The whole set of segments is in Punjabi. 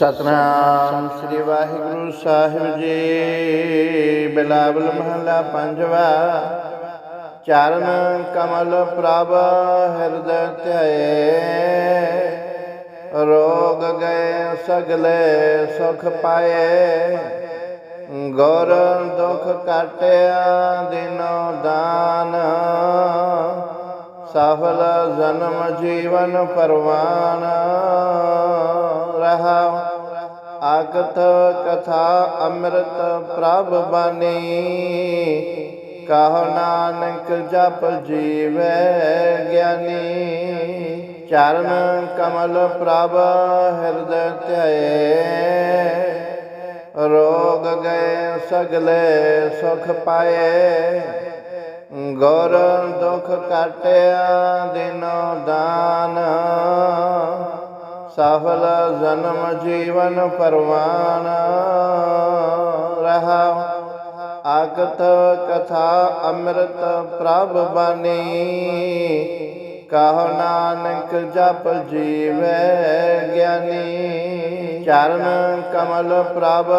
ਸਤਨਾਮ ਸ੍ਰੀ ਵਾਹਿਗੁਰੂ ਸਾਹਿਬ ਜੀ। ਬਿਲਾਵਲ ਮਹਲਾ ਪੰਜਵਾ। ਚਰਨ ਕਮਲ ਪ੍ਰਭ ਹਿਰਦੈ ਧਿਆਏ। ਰੋਗ ਗਏ ਸਗਲੇ ਸੁਖ ਪਾਏ। ਗੌਰ ਦੁਖ ਕਾਟਿਆ ਦਿਨੋ ਦਾਨ। ਸਫਲ ਜਨਮ ਜੀਵਨ ਪਰਵਾਨ ਰਹਾ। ਆਕਤ ਕਥਾ ਅੰਮ੍ਰਿਤ ਪ੍ਰਭ ਬਾਣੀ ਕਹੋ ਨਾਨਕ ਜਪ ਜੀਵੈ ਗਿਆਨੀ। ਚਰਨ ਕਮਲ ਪ੍ਰਭ ਹਿਰਦੈ ਧਿਆਏ। ਰੋਗ ਗਏ ਸਗਲੇ ਸੁਖ ਪਾਏ। ਗੌਰ ਦੁਖ ਕਾਟਿਆ ਦਿਨੋ ਦਾਨ। ਸਫਲ ਜਨਮ ਜੀਵਨ ਪਰਵਾਨ ਰਹਾ। ਆਕਤ ਕਥਾ ਅੰਮ੍ਰਿਤ ਪ੍ਰਭ ਬਾਣੀ ਕਹੋ ਨਾਨਕ ਜਪ ਜੀਵੈ ਗਿਆਨੀ। ਚਰਨ ਕਮਲ ਪ੍ਰਭ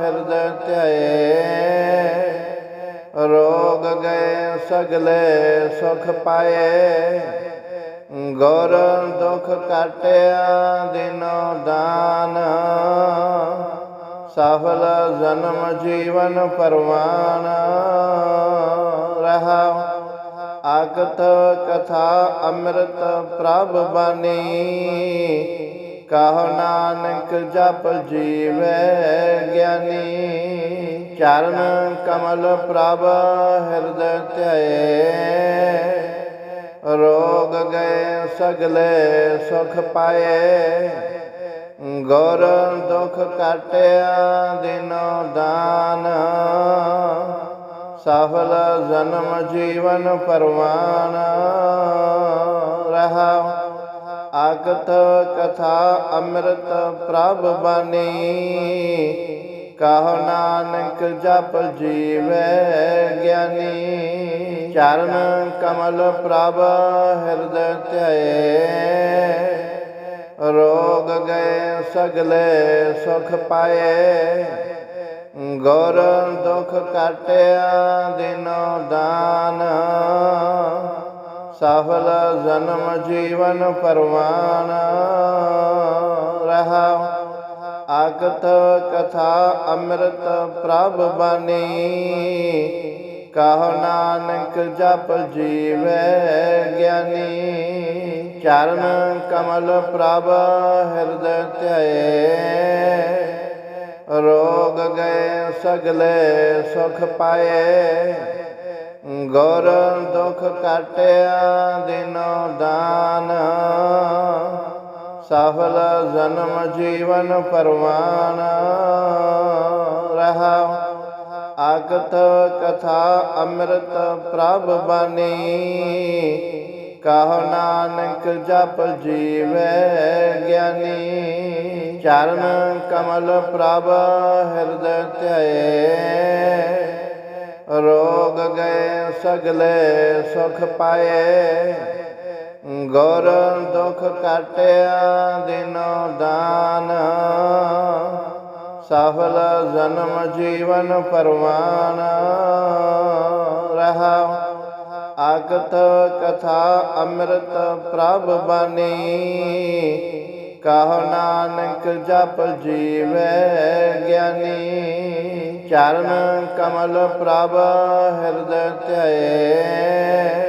ਹਿਰਦੈ ਧਿਆਏ। ਰੋਗ ਗਏ ਸਗਲੇ ਸੁਖ ਪਾਏ। ਗੁਰ ਦੁਖ ਕਟਿਆ ਦਿਨੋ ਦਾਨ। ਸਫਲ ਜਨਮ ਜੀਵਨ ਪਰਵਾਨ। ਰਹਾ ਆਕਤ ਕਥਾ ਅੰਮ੍ਰਿਤ ਪ੍ਰਭ ਬਾਣੀ ਕਹੋ ਨਾਨਕ ਜਪ ਜੀਵੈ ਗਿਆਨੀ। ਚਰਨ ਕਮਲ ਪ੍ਰਭ ਹਿਰਦੈ ਧਿਆਏ। ਰੋਗ ਗਏ, ਸਗਲੇ ਸੁਖ ਪਾਏ। ਗੁਰ ਦੁਖ ਕਾਟਿਆ ਦਿਨੋ ਦਾਨ। ਸਫਲ ਜਨਮ ਜੀਵਨ ਪਰਵਾਨ। ਰਹਾ ਆਕਤ ਕਥਾ ਅੰਮ੍ਰਿਤ ਪ੍ਰਭ ਬਾਣੀ ਕਹੋ ਨਾਨਕ ਜਪ ਜੀਵੈ ਗਿਆਨੀ, ਚਰਨ ਕਮਲ ਪ੍ਰਭ ਹਿਰਦੈ ਧਿਆਏ। ਰੋਗ ਗਏ ਸਗਲੇ ਸੁਖ ਪਾਏ, ਗੌਰ ਦੁਖ ਕਾਟਿਆ ਦਿਨੋ ਦਾਨ। ਸਫਲ ਜਨਮ ਜੀਵਨ ਪਰਵਾਨ ਰਹਾ। ਆਕਤ ਕਥਾ ਅੰਮ੍ਰਿਤ ਪ੍ਰਭ ਬਾਣੀ ਕਹੋ ਨਾਨਕ ਜਪ ਜੀਵੈ ਗਿਆਨੀ। ਚਰਨ ਕਮਲ ਪ੍ਰਭ ਹਿਰਦੈ ਧਿਆਏ। ਰੋਗ ਗਏ ਸਗਲੇ ਸੁਖ ਪਾਏ। ਗੌਰ ਦੁਖ ਕਾਟਿਆ ਦਿਨੋ ਦਾਨ। ਸਫਲ ਜਨਮ ਜੀਵਨ ਪਰਵਾਨ ਰਹਾ। ਆਕਤ ਕਥਾ ਅੰਮ੍ਰਿਤ ਪ੍ਰਭ ਬਾਣੀ ਕਹੋ ਨਾਨਕ ਜਪ ਜੀਵੈ ਗਿਆਨੀ। ਚਰਨ ਕਮਲ ਪ੍ਰਭ ਹਿਰਦੈ ਧਿਆਏ। ਰੋਗ ਗਏ ਸਗਲੇ ਸੁਖ ਪਾਏ। ਗੁਰ ਦੁਖ ਕਟਿਆ ਦਿਨੋ ਦਾਨ। ਸਫਲ ਜਨਮ ਜੀਵਨ ਪਰਵਾਨ। ਰਹਾ ਆਕਤ ਕਥਾ ਅੰਮ੍ਰਿਤ ਪ੍ਰਭ ਬਾਣੀ ਕਹੋ ਨਾਨਕ ਜਪ ਜੀਵੈ ਗਿਆਨੀ। ਚਰਨ ਕਮਲ ਪ੍ਰਭ ਹਿਰਦੈ ਧਿਆਏ।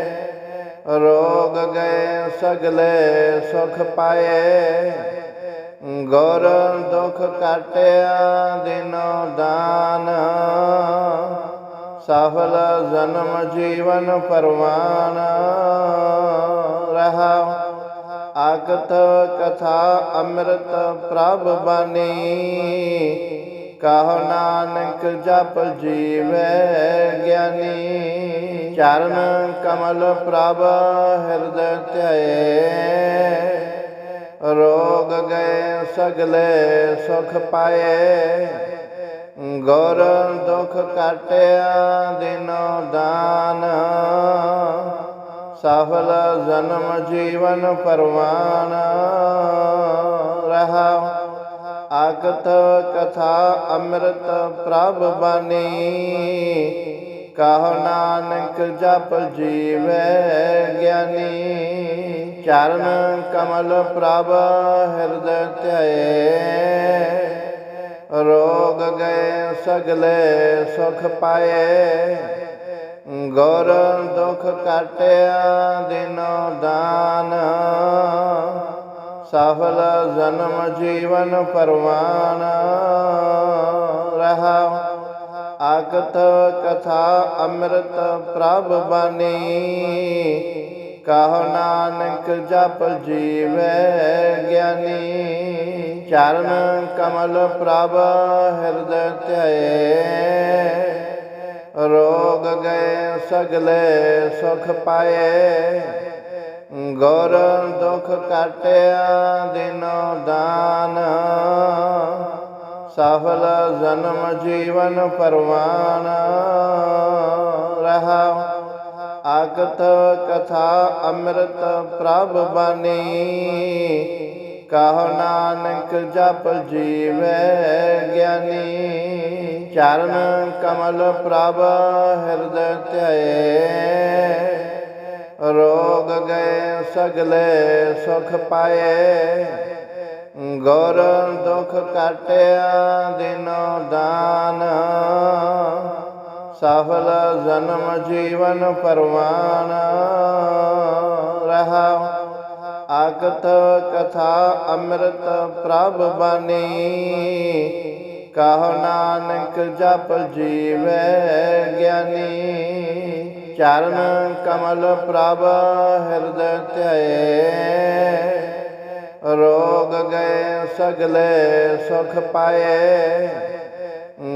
ਰੋਗ ਗਏ, ਸਗਲੇ ਸੁਖ ਪਾਏ। ਗੁਰ ਦੁਖ ਕਾਟਿਆ ਦਿਨੋ ਦਾਨ। ਸਫਲ ਜਨਮ ਜੀਵਨ ਪਰਵਾਨ ਰਹਾ ਆਕਤ ਕਥਾ ਅੰਮ੍ਰਿਤ ਪ੍ਰਭ ਬਾਣੀ ਕਹੋ ਨਾਨਕ ਜਪ ਜੀਵੈ ਗਿਆਨੀ। ਚਰਨ ਕਮਲ ਪ੍ਰਭ ਹਿਰਦੈ ਧਿਆਏ। ਰੋਗ ਗਏ ਸਗਲੇ ਸੁਖ ਪਾਏ। ਗੌਰ ਦੁਖ ਕਾਟਿਆ ਦਿਨੋ ਦਾਨ। ਸਫਲ ਜਨਮ ਜੀਵਨ ਪਰਵਾਨ। ਰਹਾ ਆਕਤ ਕਥਾ ਅੰਮ੍ਰਿਤ ਪ੍ਰਭ ਬਾਣੀ ਕਹੋ ਨਾਨਕ ਜਪ ਜੀਵੈ ਗਿਆਨੀ, ਚਰਨ ਕਮਲ ਪ੍ਰਭ ਹਿਰਦੈ ਧਿਆਏ। ਰੋਗ ਗਏ ਸਗਲੇ ਸੁਖ ਪਾਏ, ਗੌਰ ਦੁਖ ਕਾਟਿਆ ਦਿਨੋ ਦਾਨ। ਸਫਲ ਜਨਮ ਜੀਵਨ ਪਰਵਾਨ ਰਹਾ ਆਕਤ ਕਥਾ ਅੰਮ੍ਰਿਤ ਪ੍ਰਭ ਬਾਣੀ ਕਹੋ ਨਾਨਕ ਜਪ ਜੀਵੈ ਗਿਆਨੀ। ਚਰਨ ਕਮਲ ਪ੍ਰਭ ਹਿਰਦੈ ਧਿਆਏ। ਰੋਗ ਗਏ ਸਗਲੇ ਸੁਖ ਪਾਏ। ਗੌਰ ਦੁਖ ਕਾਟਿਆ ਦਿਨੋ ਦਾਨ। ਸਫਲ ਜਨਮ ਜੀਵਨ ਪਰਵਾਨ ਰਹਾ ਆਕਤ ਕਥਾ ਅੰਮ੍ਰਿਤ ਪ੍ਰਭ ਬਾਣੀ ਕਹ ਨਾਨਕ ਜਪ ਜੀਵੈ ਗਿਆਨੀ। ਚਰਨ ਕਮਲ ਪ੍ਰਭ ਹਿਰਦੈ ਧਿਆਏ। ਰੋਗ ਗਏ, ਸਗਲੇ ਸੁਖ ਪਾਏ। ਗੌਰ ਦੁਖ ਕਾਟਿਆ ਦਿਨੋ ਦਾਨ। ਸਫਲ ਜਨਮ ਜੀਵਨ ਪਰਵਾਨ। ਰਹਾ ਆਕਤ ਕਥਾ ਅੰਮ੍ਰਿਤ ਪ੍ਰਭ ਬਾਣੀ ਕਹੋ ਨਾਨਕ ਜਪ ਜੀਵੈ ਗਿਆਨੀ। ਚਰਨ ਕਮਲ ਪ੍ਰਭ ਹਿਰਦੈ ਧਿਆਏ। ਰੋਗ ਗਏ ਸਗਲੇ ਸੁਖ ਪਾਏ।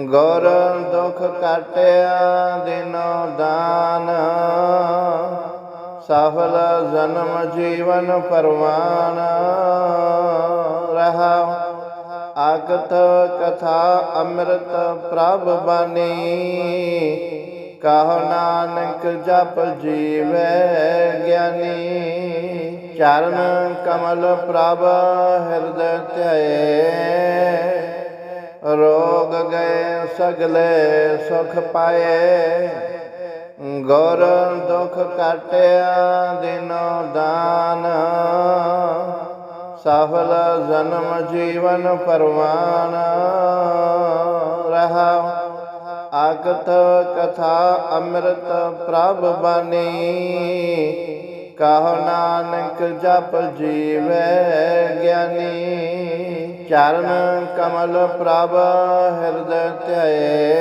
ਗੌਰ ਦੁਖ ਕਾਟਿਆ ਦਿਨੋ ਦਾਨ। ਸਫਲ ਜਨਮ ਜੀਵਨ ਪਰਵਾਨ ਰਹਾ ਆਕਤ ਕਥਾ ਅੰਮ੍ਰਿਤ ਪ੍ਰਭ ਬਾਣੀ ਕਹੋ ਨਾਨਕ ਜਪ ਜੀਵੈ ਗਿਆਨੀ, ਚਰਨ ਕਮਲ ਪ੍ਰਭ ਹਿਰਦੈ ਧਿਆਏ। ਰੋਗ ਗਏ ਸਗਲੇ ਸੁਖ ਪਾਏ, ਗੌਰ ਦੁਖ ਕਾਟਿਆ ਦਿਨੋ ਦਾਨ। ਸਫਲ ਜਨਮ ਜੀਵਨ ਪਰਵਾਨ ਰਹਾ ਆਕਤ ਕਥਾ ਅੰਮ੍ਰਿਤ ਪ੍ਰਭ ਬਾਣੀ ਕਹੋ ਨਾਨਕ ਜਪ ਜੀਵੈ ਗਿਆਨੀ। ਚਰਨ ਕਮਲ ਪ੍ਰਭ ਹਿਰਦੈ ਧਿਆਏ।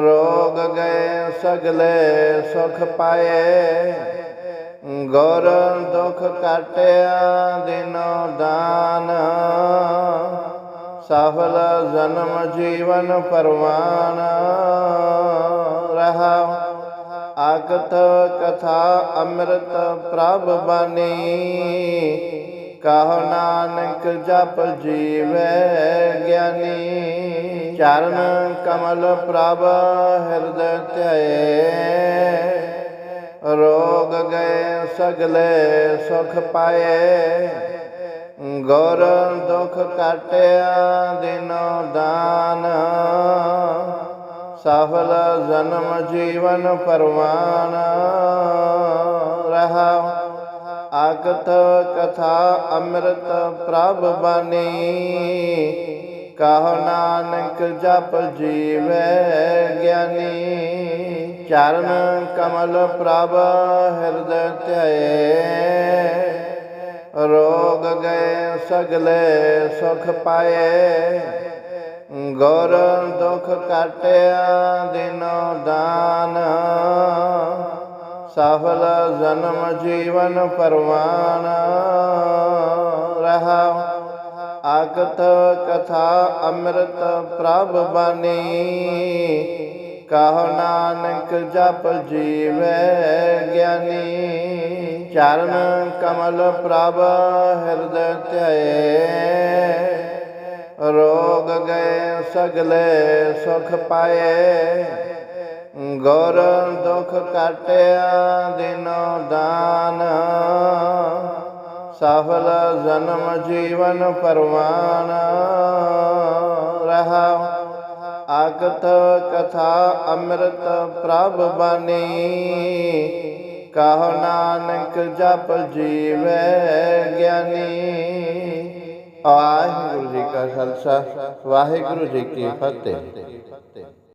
ਰੋਗ ਗਏ ਸਗਲੇ ਸੁਖ ਪਾਏ। ਗੌਰ ਦੁਖ ਕਾਟਿਆ ਦਿਨੋ ਦਾਨ। ਸਫਲ ਜਨਮ ਜੀਵਨ ਪਰਵਾਨ ਰਹਾ। ਆਕਤ ਕਥਾ ਅੰਮ੍ਰਿਤ ਪ੍ਰਭ ਬਾਣੀ ਕਹੋ ਨਾਨਕ ਜਪ ਜੀਵੈ ਗਿਆਨੀ। ਚਰਨ ਕਮਲ ਪ੍ਰਭ ਹਿਰਦੈ ਧਿਆਏ। ਰੋਗ ਗਏ ਸਗਲੇ ਸੁਖ ਪਾਏ। ਗੁਰ ਦੁਖ ਕਟਿਆ ਦਿਨੋ ਦਾਨ। ਸਫਲ ਜਨਮ ਜੀਵਨ ਪਰਵਾਨ। ਰਹਾ ਆਕਤ ਕਥਾ ਅੰਮ੍ਰਿਤ ਪ੍ਰਭ ਬਾਣੀ ਕਹੋ ਨਾਨਕ ਜਪ ਜੀਵੈ ਗਿਆਨੀ। ਚਰਨ ਕਮਲ ਪ੍ਰਭ ਹਿਰਦੈ ਧਿਆਏ। ਰੋਗ ਗਏ, ਸਗਲੇ ਸੁਖ ਪਾਏ। ਗੁਰ ਦੁਖ ਕਾਟਿਆ ਦਿਨੋ ਦਾਨ। ਸਫਲ ਜਨਮ ਜੀਵਨ ਪਰਵਾਨ। ਰਹਾ ਆਕਤ ਕਥਾ ਅੰਮ੍ਰਿਤ ਪ੍ਰਭ ਬਾਣੀ ਕਹੋ ਨਾਨਕ ਜਪ ਜੀਵੈ ਗਿਆਨੀ, ਚਰਨ ਕਮਲ ਪ੍ਰਭ ਹਿਰਦੈ ਧਿਆਏ। ਰੋਗ ਗਏ ਸਗਲੇ ਸੁਖ ਪਾਏ, ਗੌਰ ਦੁਖ ਕਾਟਿਆ ਦਿਨੋ ਦਾਨ। ਸਫਲ ਜਨਮ ਜੀਵਨ ਪਰਵਾਨ ਆਕਤ ਕਥਾ ਅੰਮ੍ਰਿਤ ਪ੍ਰਭ ਬਾਣੀ ਕਹੋ ਨਾਨਕ ਜਪ ਜੀਵੈ ਗਿਆਨੀ। ਵਾਹਿਗੁਰੂ ਜੀ ਕਾ ਖਾਲਸਾ, ਵਾਹਿਗੁਰੂ ਜੀ ਕੀ ਫਤਿਹ।